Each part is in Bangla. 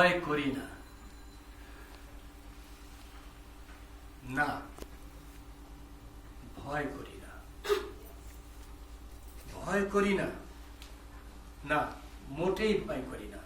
ভয় করি না। না, ভয় করি না। ভয় করি না। না, মোটেই ভয় করি না।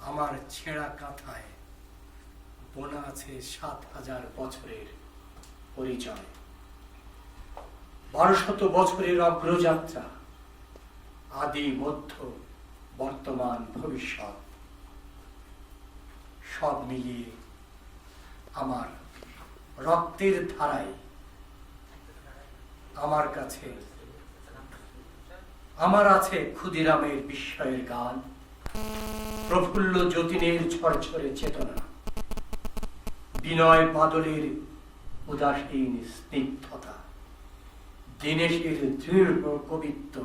আমার ছেঁড়া কাঁথায় বোনা আছে সাত হাজার বছরের পরিচয়। বারোশত বছরের অগ্রযাত্রা আদি মধ্য বর্তমান, ভবিষ্যৎ। সব মিলিয়ে আমার রক্তের ধারায় আমার কাছে, আমার আছে ক্ষুদিরামের বিস্ময়ের গান। প্রফুল্ল যতীনের ঝরঝরে চেতনা, বিনয় বাদলের উদাসীন স্নিগ্ধতা, দীনেশের দৃঢ় কবিত্ব,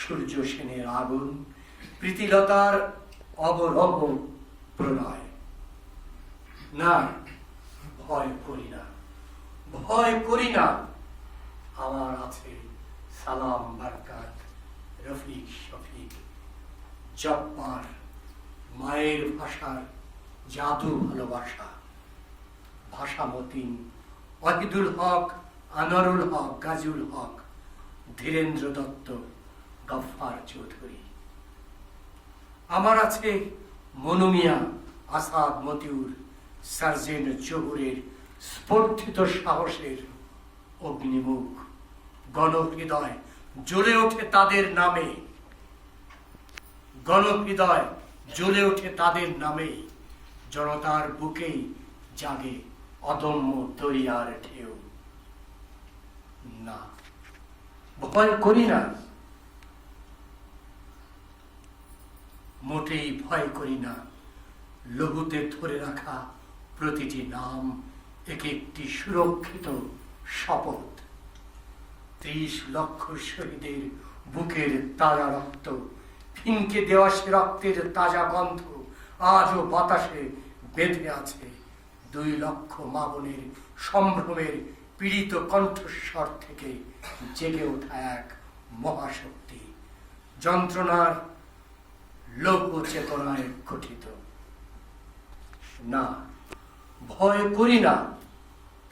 সূর্য সেনের আগুন প্রীতিলতার অবরব প্রণয়। না, ভয় করি না। ভয় করি না। আমার আছে সালাম, বারকাত, রফিক, শফিক। মায়ের ভাষার জাদু ভালোবাসা। ভাষা মতিন ওয়াহিদুল হক আনারুল হক গাজুল হক, ধীরেন্দ্র দত্ত, গফফার চৌধুরী। আমার আছে মনুমিয়া আসাদ মতিউর, সার্জেন জহুরের স্পর্ধিত সাহসের অগ্নিমুখ। গণহৃদয় জ্বলে ওঠে তাদের নামে। গণহৃদয় জ্বলে ওঠে তাদের নামে। জনতার বুকেই জাগে অদম্য দরিয়ার ঢেউ। না, ভয় করি না। মোটেই ভয় করি না। লঘুতে ধরে রাখা প্রতিটি নাম এক একটি সুরক্ষিত শপথ। ত্রিশ লক্ষ শহীদের বুকের তাজা রক্ত, ফিনকে দেওয়া সে রক্তের তাজা গন্ধ আজও বাতাসে বেঁধে আছে। দুই লক্ষ মাবনের সম্ভ্রমের পীড়িত কণ্ঠস্বর থেকে জেগে ওঠা এক মহাশক্তি। যন্ত্রণার লোক চেতনায় গঠিত। না, ভয় করি না।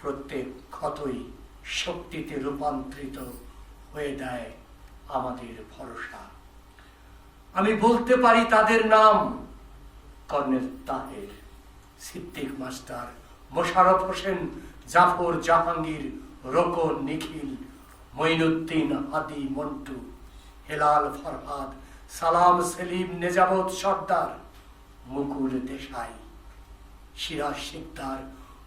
প্রত্যেক ক্ষতই শক্তিতে রূপান্তরিত হয়ে দেয় আমাদের ভরসা। আমি বলতে পারি তাদের নাম। কর্নেল তাহের, সিদ্দিক মাস্টার মোশারফ হোসেন, জাফর জাহাঙ্গীর, রোকন নিখিল, মঈনুদ্দিন হাদি মন্টু, হেলাল ফরহাদ সালাম সেলিম নেজাবত সর্দার মুকুল দেশাই সিরাজ সিকদার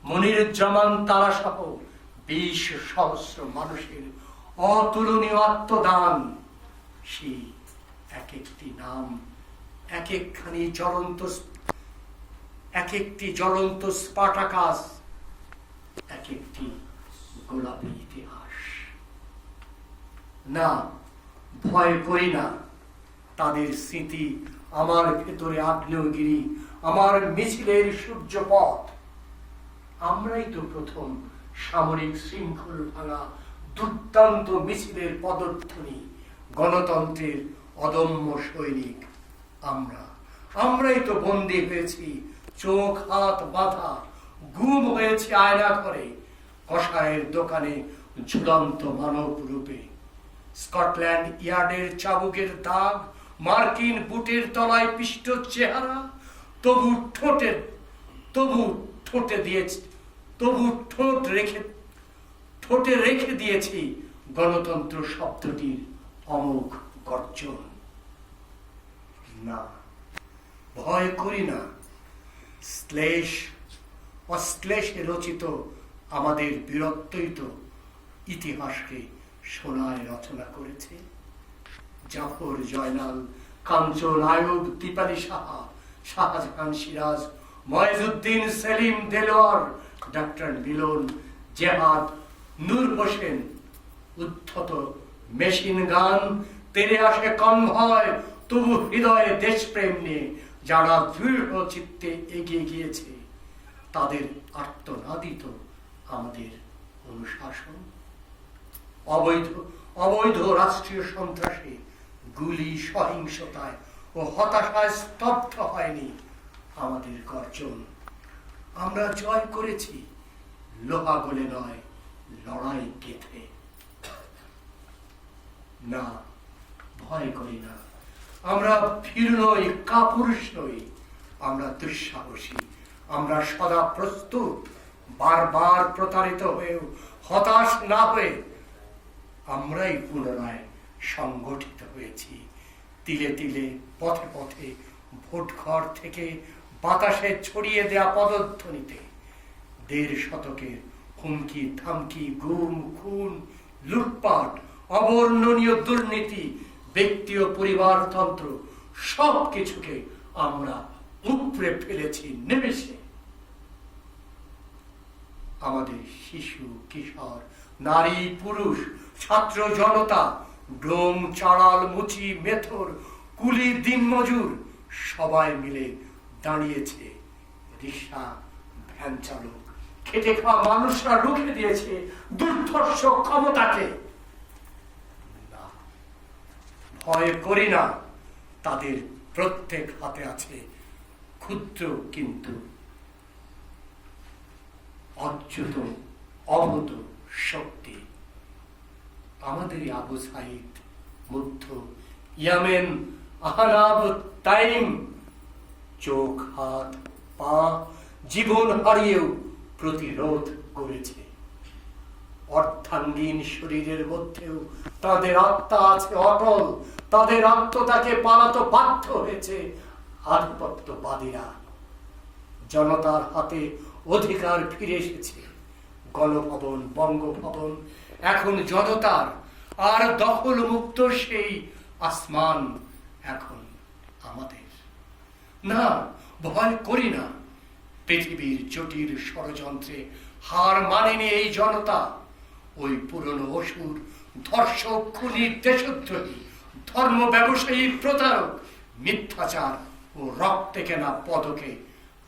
মনিরুজ্জামান তারাসহ বিশ সহস্র মানুষের অতুলনীয় আত্মদান। সেই এক একটি নাম এক একখানি জ্বলন্ত এক একটি জ্বলন্ত স্পাটাকাস এক একটি গোলাপি ইতিহাস। না, ভয় করি না। তাদের স্মৃতি আমার ভেতরে আগ্নেয়গিরি, আমার মিছিলের সূর্যপথ। আমরাই তো প্রথম সামরিক শৃঙ্খল ভাঙা দুর্দান্ত মিছিলের পদধ্বনি, গণতন্ত্রের অদম্য সৈনিক আমরা। আমরাই তো বন্দী হয়েছি, চোখ, হাত বাঁধা, গুম হয়েছে আয়না করে কষায়ের দোকানে ঝুলন্ত মানব রূপে। স্কটল্যান্ড ইয়ার্ডের চাবুকের দাগ মার্কিন বুটের তলায় পিষ্ট চেহারা, তবু ঠোঁটে তবু ঠোঁটে দিয়েছে, তবু ঠোঁট রেখে, ঠোঁটে রেখে দিয়েছি গণতন্ত্র শব্দটির অমোঘ গর্জন। না, ভয় করি না। শ্লেষ, অশ্লেষে রচিত আমাদের বীরত্বই তো ইতিহাসকে সোনায় রচনা করেছে। জাফর, জয়নাল, কাঞ্চন, আয়ুব দীপালি সাহা, শাহজাহান সিরাজ, ময়জুদ্দিন, সেলিম দেলোয়ার ডক্টর মিলন জেহাদ নূর হোসেন, উদ্ধত মেশিন গান তেরে আসে কনভয়, তবু হৃদয়ে দেশপ্রেম নিয়ে যারা দৃঢ় চিত্তে এগিয়ে গিয়েছে, তাদের আর্তনাদিত আমাদের অনুশাসন। অবৈধ অবৈধ রাষ্ট্রীয় সন্ত্রাসে গুলি সহিংসতায় ও হতাশায় স্তব্ধ হয়নি আমাদের গর্জন। আমরা জয় করেছি, লোহা গলে নয়, লড়াই কেঁথে না, ভয় করি না। আমরা ভীর নই, কাপুরুষ নই। আমরা দুঃসাহসী। আমরা সদা প্রস্তুত, বারবার প্রতারিত হয়েও হতাশ না হয়ে আমরাই পুনরায় সংগঠিত হয়েছি। তিলে তিলে, পথে পথে, ভোটঘর থেকে বাতাসে ছড়িয়ে দেয়া পদধ্বনিতে, দেড় শতকের হুমকি, থামকি, গুম, খুন, লুটপাট, অবর্ণনীয় দুর্নীতি, ব্যক্তি ও পরিবারতন্ত্র সব কিছুকে আমরা উপড়ে ফেলেছি নেমেছে আমাদের শিশু, কিশোর, নারী, পুরুষ, ছাত্র, জনতা ডোম, চাড়াল, মুচি, মেথর, কুলি দিনমজুর সবাই মিলে দাঁড়িয়েছে রিক্সা, ভ্যান চালক, খেটে খাওয়া মানুষরা রুখে দিয়েছে দুর্ধর্ষ ক্ষমতাকে। ভয় করি না, তাদের প্রত্যেক হাতে আছে ক্ষুদ্র কিন্তু অচ্যুত, অবত শক্তি। আমাদের আবু সাইদ, মুগ্ধ। ইয়ামেন আহনাব তাইম। চোখ, হাত, পা, জীবন হারিয়েও প্রতিরোধ করেছে। অর্থাঙ্গীন শরীরের মধ্যেও তাদের আত্মা আছে অটল। তাদের আত্মতাকে পালাতে বাধ্য হয়েছে আধিপত্যবাদীরা। জনতার হাতে অধিকার ফিরে এসেছে। গণভবন, বঙ্গভবন এখন জনতার, আর দখল মুক্ত সেই আসমান এখন আমাদের। না, ভয় করি না, পৃথিবীর জটিল ষড়যন্ত্রে হার মানেনি এই জনতা, ওই পুরনো অসুর, ধর্ষক খুনির দেশদ্রোহী ধর্ম ব্যবসায়ী, প্রতারক, মিথ্যাচার ও রক্তে কেনা পদকে,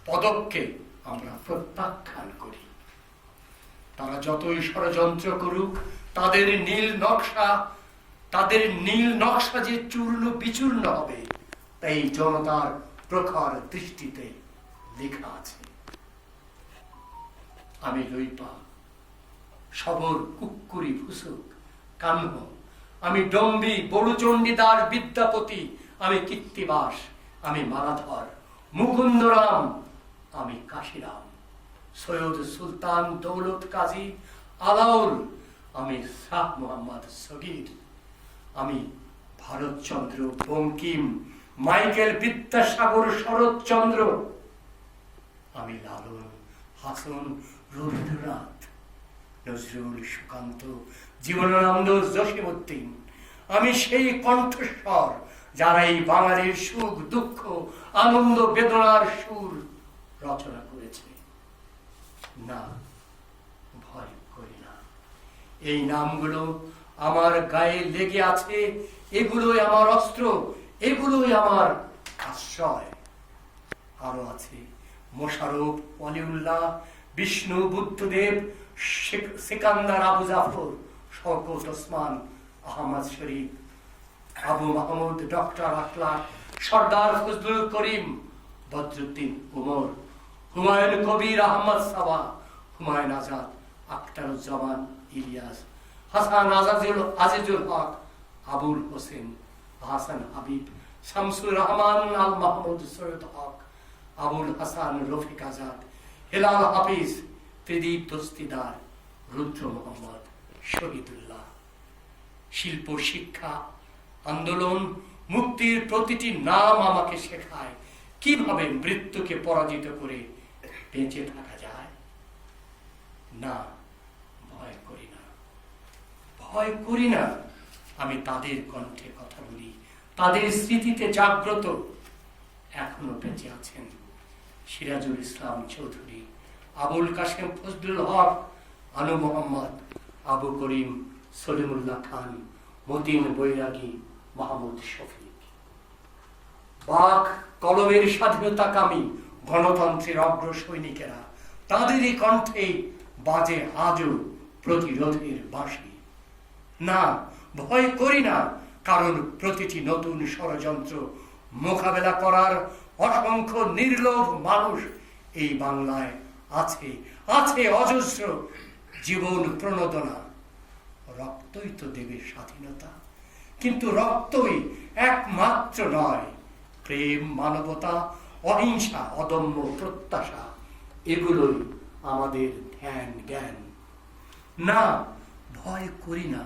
পদককে আমরা প্রত্যাখ্যান করি। তারা যতই ষড়যন্ত্র করুক, তাদের নীল নকশা, তাদের নীল নকশা যে চূর্ণ বিচূর্ণ হবে, তাই জনতার প্রখর দৃষ্টিতে লেখা আছে। আমি লইপা, সবর কুকুরি ফুসুক, কান্হ, আমি ডম্বি বড়ুচণ্ডীদার বিদ্যাপতি, আমি কীর্তিবাস, আমি মালাধর, মুকুন্দরাম, আমি কাশিরাম। সৈয়দ সুলতান দৌলত কাজী আলাউল, আমি শাহ মোহাম্মদ সগির। আমি ভারতচন্দ্র বঙ্কিম, মাইকেল বিদ্যাসাগর শরৎচন্দ্র। আমি লালন হাসন রবীন্দ্রনাথ, নজরুল সুকান্ত, জীবনানন্দ জসীমউদ্দিন। আমি সেই কণ্ঠস্বর যারা এই বাঙালির সুখ, দুঃখ, আনন্দ, বেদনার সুর রচনা করেছে। না ভয় করি না। এই নামগুলো আমার গায়ে লেগে আছে, এগুলোই আমার অস্ত্র, এগুলোই আমার আশ্রয়। আরও আছে মোশারফ অলিউল্লাহ, বিষ্ণু বুদ্ধদেব সিকান্দার আবু জাফর, শওকত ওসমান, আহমদ শরীফ, আবু মাহমুদ, ডক্টর আখলাক, সর্দার ফজলুল করিম, বদরুদ্দিন উমর হুমায়ুন কবির আহমদ সাবা, হুমায়ুন আজাদ, আখতারুজ্জামান, ইলিয়াস, হাসান আজাজুল, আজিজুল হক, আবুল হোসেন, হাসান হাবিব, শামসুর রহমান, আল মাহমুদ সৈয়দ হক, আবুল হাসান রফিক আজাদ, হেলাল হাফিজ ত্রিদীপ দস্তিদার রুদ্র মোহাম্মদ, শহীদুল্লাহ। শিল্প, শিক্ষা, আন্দোলন, মুক্তির প্রতিটি নাম আমাকে শেখায়। কীভাবে মৃত্যুকে পরাজিত করে বেঁচে থাকা যায়। না, ভয় করি না। ভয় করি না। আমি তাদের কণ্ঠে কথা বলি। তাদের স্মৃতিতে জাগ্রত। এখনও বেঁচে আছেন সিরাজুল ইসলাম চৌধুরী, আবুল কাশেম ফজলুল হক, আনু মোহাম্মদ, আবু করিম সলিমুল্লাহ খান, মতিন বৈরাগী, মাহমুদ শফিক। বাক কলমের স্বাধীনতাকামী গণতন্ত্রের অগ্র সৈনিকেরা তাদেরই কণ্ঠে বাজে আজও প্রতিরোধের বাঁশি। না, ভয় করি না, কারণ প্রতিটি নতুন ষড়যন্ত্র মোকাবেলা করার অসংখ্য নির্লোভ মানুষ এই বাংলায় আছে আছে অজস্র জীবন প্রণোদনা। রক্তই তো দেবে স্বাধীনতা, কিন্তু রক্তই একমাত্র নয়, প্রেম, মানবতা অহিংসা, অদম্য, প্রত্যাশা, এগুলোই আমাদের ধ্যান, জ্ঞান। না, ভয় করি না।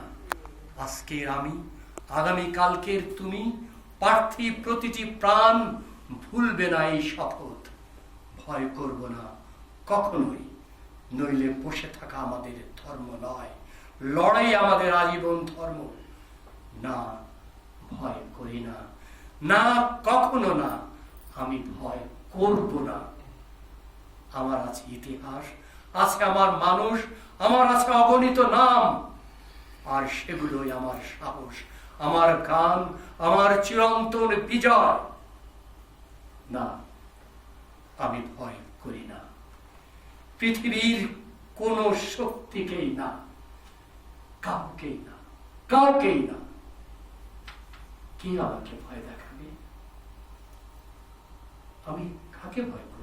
আজকের আমি, আগামী কালকের তুমি পার্থিব প্রতিটি প্রাণ ভুলবে না এই শপথ। ভয় করব না, কখনোই। নইলে বসে থাকা আমাদের ধর্ম নয়। লড়াই আমাদের আজীবন ধর্ম। না, ভয় করি না। না, কখনো না। আমি ভয় করব না। আমার আছে ইতিহাস আছে আমার মানুষ, আমার আছে অগণিত নাম। আর সেগুলোই আমার সাহস, আমার গান, আমার চিরন্তন বিজয়। না, আমি ভয় করি না। পৃথিবীর কোন শক্তিকেই না, কাউকেই না কাউকেই না। কে আমাকে ভয় দেখাবে আমি কাকে ভয় করব?